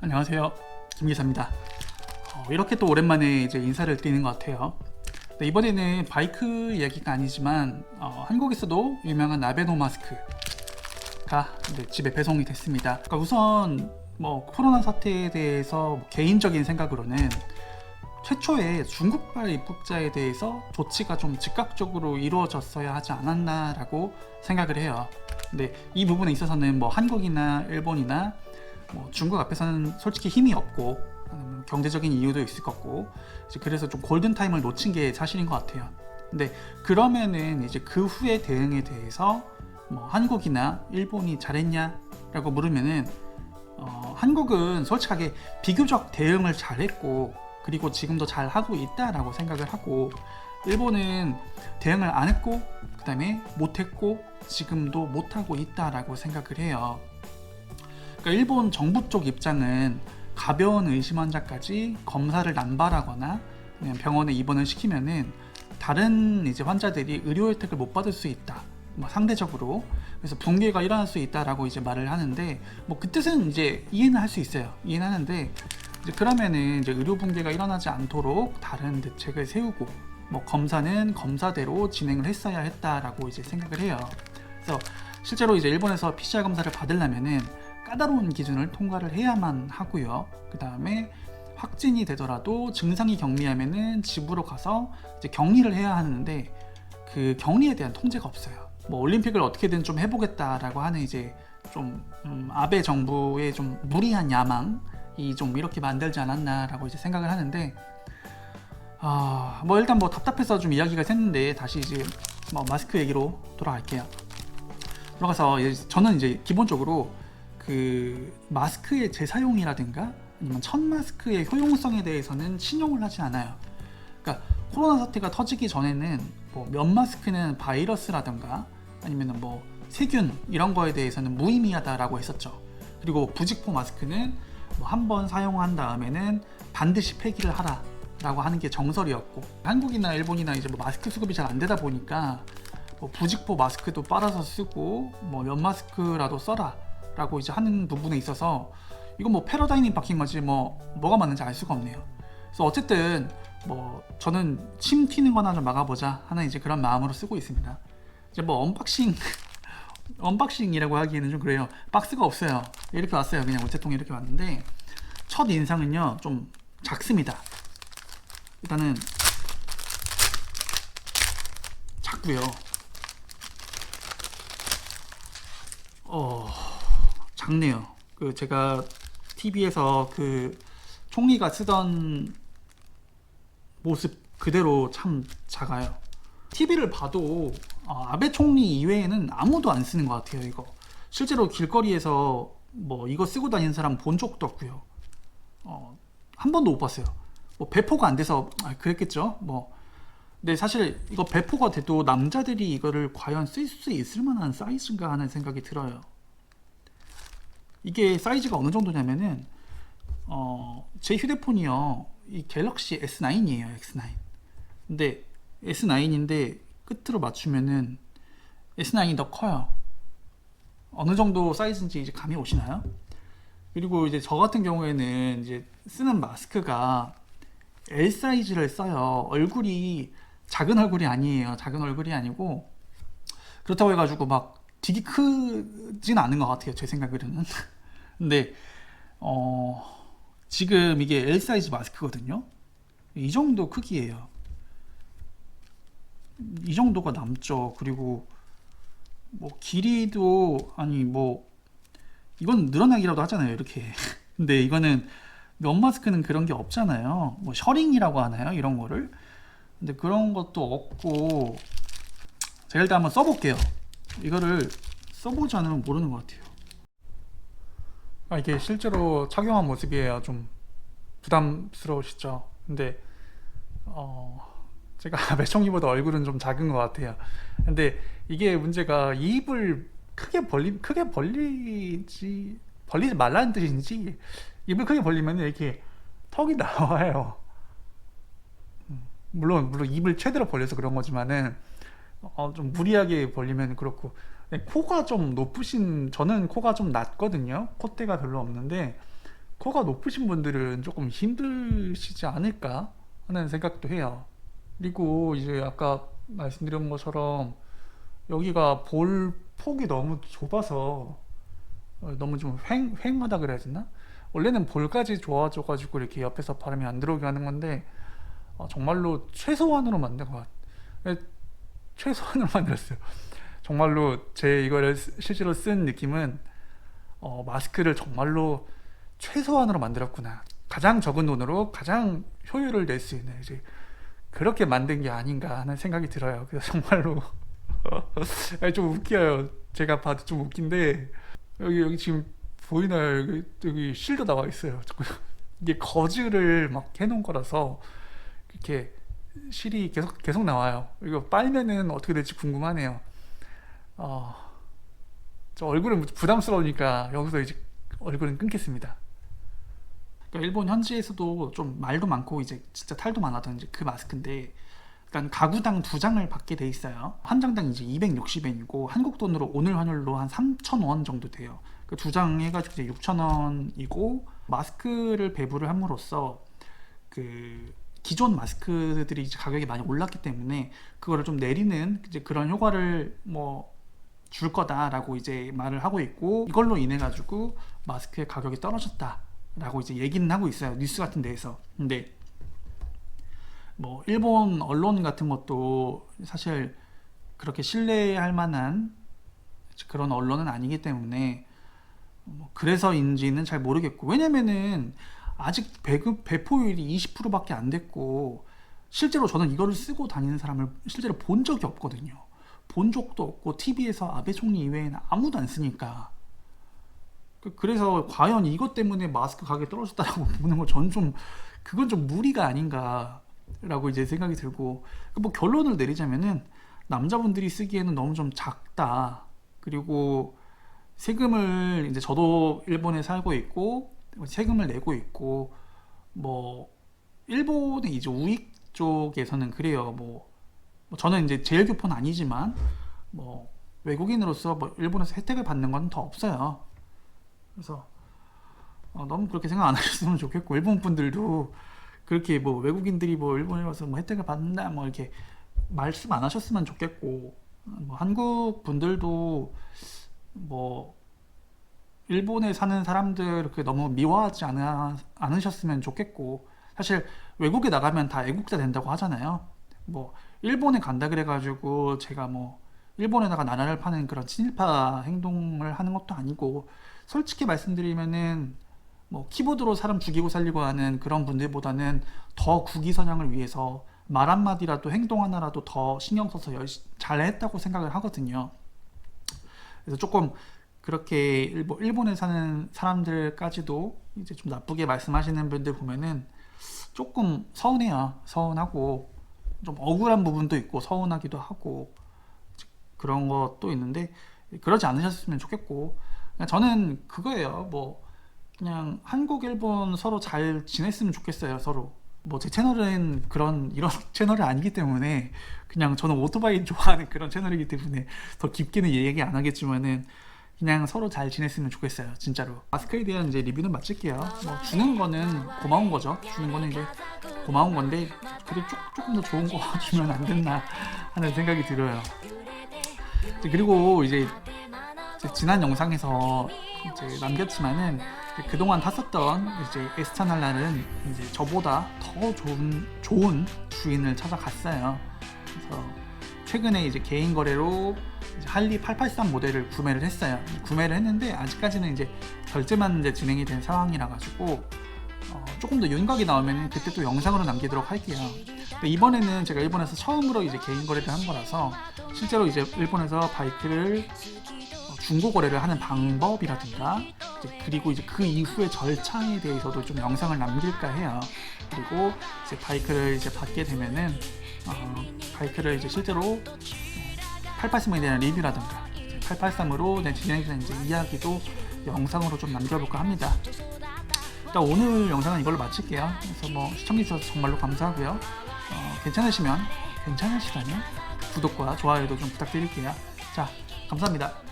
안녕하세요. 김 기사입니다. 어, 이렇게 또 오랜만에 이제 인사를 드리는 것 같아요. 네, 이번에는 바이크 이야기가 아니지만 어, 한국에서도 유명한 아베노 마스크가 이제 집에 배송이 됐습니다. 그러니까 우선 뭐 코로나 사태에 대해서 뭐 개인적인 생각으로는 최초에 중국발 입국자에 대해서 조치가 좀 즉각적으로 이루어졌어야 하지 않았나라고 생각을 해요. 근데 이 부분에 있어서는 뭐 한국이나 일본이나 뭐 중국 앞에서는 솔직히 힘이 없고 음, 경제적인 이유도 있을 거고 이제 그래서 좀 골든 타임을 놓친 게 사실인 것 같아요. 근데 그러면은 이제 그 후에 대응에 대해서 뭐 한국이나 일본이 잘했냐라고 물으면은 어, 한국은 솔직하게 비교적 대응을 잘했고 그리고 지금도 잘 하고 있다라고 생각을 하고 일본은 대응을 안 했고 그다음에 못 했고 지금도 못 하고 있다라고 생각을 해요. 그러니까 일본 정부 쪽 입장은 가벼운 의심 환자까지 검사를 남발하거나 병원에 입원을 시키면은 다른 이제 환자들이 의료 혜택을 못 받을 수 있다. 뭐 상대적으로 그래서 붕괴가 일어날 수 있다라고 이제 말을 하는데 뭐 그 뜻은 이제 이해는 할 수 있어요. 이해는 하는데 이제 그러면은 이제 의료 붕괴가 일어나지 않도록 다른 대책을 세우고 뭐 검사는 검사대로 진행을 했어야 했다라고 이제 생각을 해요. 그래서 실제로 이제 일본에서 PCR 검사를 받으려면은 까다로운 기준을 통과를 해야만 하고요. 그 다음에 확진이 되더라도 증상이 경미하면은 집으로 가서 이제 격리를 해야 하는데 그 격리에 대한 통제가 없어요. 뭐 올림픽을 어떻게든 좀 해보겠다라고 하는 이제 좀 음, 아베 정부의 좀 무리한 야망이 좀 이렇게 만들지 않았나라고 이제 생각을 하는데 아 뭐 일단 뭐 답답해서 좀 이야기가 샜는데 다시 이제 뭐 마스크 얘기로 돌아갈게요. 들어가서 저는 이제 기본적으로 그 마스크의 재사용이라든가 아니면 첫 마스크의 효용성에 대해서는 신용을 하지 않아요. 그러니까 코로나 사태가 터지기 전에는 뭐 면 마스크는 바이러스라든가 아니면 뭐 세균 이런 거에 대해서는 무의미하다라고 했었죠. 그리고 부직포 마스크는 뭐 한 번 사용한 다음에는 반드시 폐기를 하라 라고 하는 게 정설이었고 한국이나 일본이나 이제 뭐 마스크 수급이 잘 안 되다 보니까 뭐 부직포 마스크도 빨아서 쓰고 뭐 면 마스크라도 써라 라고 이제 하는 부분에 있어서 이건 뭐 패러다임이 바뀐 거지 뭐 뭐가 맞는지 알 수가 없네요. 그래서 어쨌든 뭐 저는 침 튀는 거나 좀 막아보자 하는 이제 그런 마음으로 쓰고 있습니다. 이제 뭐 언박싱 언박싱이라고 하기에는 좀 그래요. 박스가 없어요. 이렇게 왔어요. 그냥 우체통에 이렇게 왔는데 첫 인상은요 좀 작습니다. 일단은 작고요. 어 작네요. 그 제가 TV에서 그 총리가 쓰던 모습 그대로 참 작아요. TV를 봐도 어, 아베 총리 이외에는 아무도 안 쓰는 것 같아요. 이거 실제로 길거리에서 뭐 이거 쓰고 다니는 사람 본 적도 없고요. 어, 한 번도 못 봤어요. 뭐 배포가 안 돼서 아, 그랬겠죠. 뭐 근데 사실 이거 배포가 돼도 남자들이 이거를 과연 쓸 수 있을 만한 사이즈인가 하는 생각이 들어요. 이게 사이즈가 어느 정도냐면은 어, 제 휴대폰이요. 이 갤럭시 S9이에요. X9. 근데 S9인데 끝으로 맞추면은 S9이 더 커요. 어느 정도 사이즈인지 이제 감이 오시나요? 그리고 이제 저 같은 경우에는 이제 쓰는 마스크가 L 사이즈를 써요. 얼굴이 작은 얼굴이 아니에요. 작은 얼굴이 아니고 그렇다고 해가지고 막 되게 크진 않은 것 같아요. 제 생각으로는. 근데 어 지금 이게 L 사이즈 마스크거든요. 이 정도 크기예요. 이 정도가 남죠. 그리고 뭐 길이도 아니 뭐 이건 늘어나기라도 하잖아요. 이렇게. 근데 이거는 면 마스크는 그런 게 없잖아요. 뭐 셔링이라고 하나요? 이런 거를. 근데 그런 것도 없고 제가 일단 한번 써볼게요. 이거를 써보지 않으면 모르는 것 같아요. 아, 이게 실제로 착용한 모습이에요. 좀 부담스러우시죠? 근데 어 제가 매청이보다 얼굴은 좀 작은 것 같아요. 근데 이게 문제가 입을 크게 벌리 크게 벌리지 벌리지 말라는 뜻인지 입을 크게 벌리면 이렇게 턱이 나와요. 음, 물론 물론 입을 최대로 벌려서 그런 거지만은 어, 좀 무리하게 벌리면 그렇고 네, 코가 좀 높으신 저는 코가 좀 낮거든요. 콧대가 별로 없는데 코가 높으신 분들은 조금 힘드시지 않을까 하는 생각도 해요. 그리고 이제 아까 말씀드린 것처럼 여기가 볼 폭이 너무 좁아서 어, 너무 좀 휑, 휑하다 그래야 되나? 원래는 볼까지 좋아져가지고 이렇게 옆에서 바람이 안 들어오게 하는 건데 어, 정말로 최소한으로 만든 것 같아요. 네, 최소한으로 만들었어요. 정말로 제 이거를 쓰- 실제로 쓴 느낌은 어, 마스크를 정말로 최소한으로 만들었구나. 가장 적은 돈으로 가장 효율을 낼 수 있는 이제 그렇게 만든 게 아닌가 하는 생각이 들어요. 그래서 정말로 좀 웃겨요. 제가 봐도 좀 웃긴데 여기 여기 지금 보이나요? 여기, 여기 실도 나와 있어요. 이게 거즈를 막 해놓은 거라서 이렇게 실이 계속 계속 나와요. 이거 빨면은 어떻게 될지 궁금하네요. 어, 저 얼굴은 부담스러우니까 여기서 이제 얼굴은 끊겠습니다. 그러니까 일본 현지에서도 좀 말도 많고 이제 진짜 탈도 많았던 이제 그 마스크인데 그러니까 가구당 두 장을 받게 돼 있어요. 한 장당 이제 260엔이고 한국 돈으로 오늘 환율로 한 3,000원 정도 돼요. 그 두 장 해가지고 이제 6,000원이고 마스크를 배부를 함으로써 그 기존 마스크들이 이제 가격이 많이 올랐기 때문에 그거를 좀 내리는 이제 그런 효과를 뭐 줄 거다라고 이제 말을 하고 있고 이걸로 인해 가지고 마스크의 가격이 떨어졌다라고 이제 얘기는 하고 있어요 뉴스 같은 데에서. 근데 뭐 일본 언론 같은 것도 사실 그렇게 신뢰할 만한 그런 언론은 아니기 때문에 뭐 그래서인지는 잘 모르겠고 왜냐면은 아직 배급 배포율이 20%밖에 안 됐고 실제로 저는 이거를 쓰고 다니는 사람을 실제로 본 적이 없거든요. 본 적도 없고 TV에서 아베 총리 이외에는 아무도 안 쓰니까 그- 그래서 과연 이것 때문에 마스크 가격이 떨어졌다라고 보는 건 저는 좀 그건 좀 무리가 아닌가라고 이제 생각이 들고 뭐 결론을 내리자면은 남자분들이 쓰기에는 너무 좀 작다 그리고 세금을 이제 저도 일본에 살고 있고 세금을 내고 있고 뭐 일본의 이제 우익 쪽에서는 그래요. 뭐, 뭐 저는 이제 제일 교포는 아니지만 뭐 외국인으로서 뭐 일본에서 혜택을 받는 건 더 없어요. 그래서 어, 너무 그렇게 생각 안 하셨으면 좋겠고 일본 분들도 그렇게 뭐 외국인들이 뭐 일본에 와서 뭐 혜택을 받는다 뭐 이렇게 말씀 안 하셨으면 좋겠고 뭐 한국 분들도 뭐 일본에 사는 사람들 이렇게 너무 미워하지 않아, 않으셨으면 좋겠고 사실 외국에 나가면 다 애국자 된다고 하잖아요. 뭐 일본에 간다 그래가지고 제가 뭐 일본에다가 나라를 파는 그런 친일파 행동을 하는 것도 아니고 솔직히 말씀드리면은 뭐 키보드로 사람 죽이고 살리고 하는 그런 분들보다는 더 국위 선양을 위해서 말 한마디라도 행동 하나라도 더 신경 써서 열심 잘했다고 생각을 하거든요. 그래서 조금 그렇게 일본, 일본에 사는 사람들까지도 이제 좀 나쁘게 말씀하시는 분들 보면은 조금 서운해요. 서운하고 좀 억울한 부분도 있고 서운하기도 하고 그런 것도 있는데 그러지 않으셨으면 좋겠고 그냥 저는 그거예요. 뭐 그냥 한국 일본 서로 잘 지냈으면 좋겠어요. 서로 뭐 제 채널은 그런 이런 채널이 아니기 때문에 그냥 저는 오토바이 좋아하는 그런 채널이기 때문에 더 깊게는 얘기 안 하겠지만은 그냥 서로 잘 지냈으면 좋겠어요. 진짜로. 마스크에 대한 이제 리뷰는 마칠게요. 뭐 주는 거는 고마운 거죠. 주는 거는 이제 고마운 건데 그래도 조, 조금 더 좋은 거 주면 안 됐나 하는 생각이 들어요. 그리고 이제 지난 영상에서 이제 남겼지만은 이제 그동안 탔었던 이제 에스타날라는 이제 저보다 더 좋은 좋은 주인을 찾아갔어요. 그래서 최근에 이제 개인 거래로 이제 할리 883 모델을 구매를 했어요. 구매를 했는데 아직까지는 이제 결제만 이제 진행이 된 상황이라 가지고 어, 조금 더 윤곽이 나오면 그때 또 영상으로 남기도록 할게요. 이번에는 제가 일본에서 처음으로 이제 개인 거래를 한 거라서 실제로 이제 일본에서 바이크를 어, 중고 거래를 하는 방법이라든가 이제 그리고 이제 그 이후의 절차에 대해서도 좀 영상을 남길까 해요. 그리고 이제 바이크를 이제 받게 되면은 어, 바이크를 이제 실제로 어, 883에 대한 리뷰라든가 883으로 진행된 이제 이야기도 영상으로 좀 남겨볼까 합니다. 일단 오늘 영상은 이걸로 마칠게요. 그래서 뭐 시청해주셔서 정말로 감사하고요. 어, 괜찮으시면 괜찮으시다면 구독과 좋아요도 좀 부탁드릴게요. 자, 감사합니다.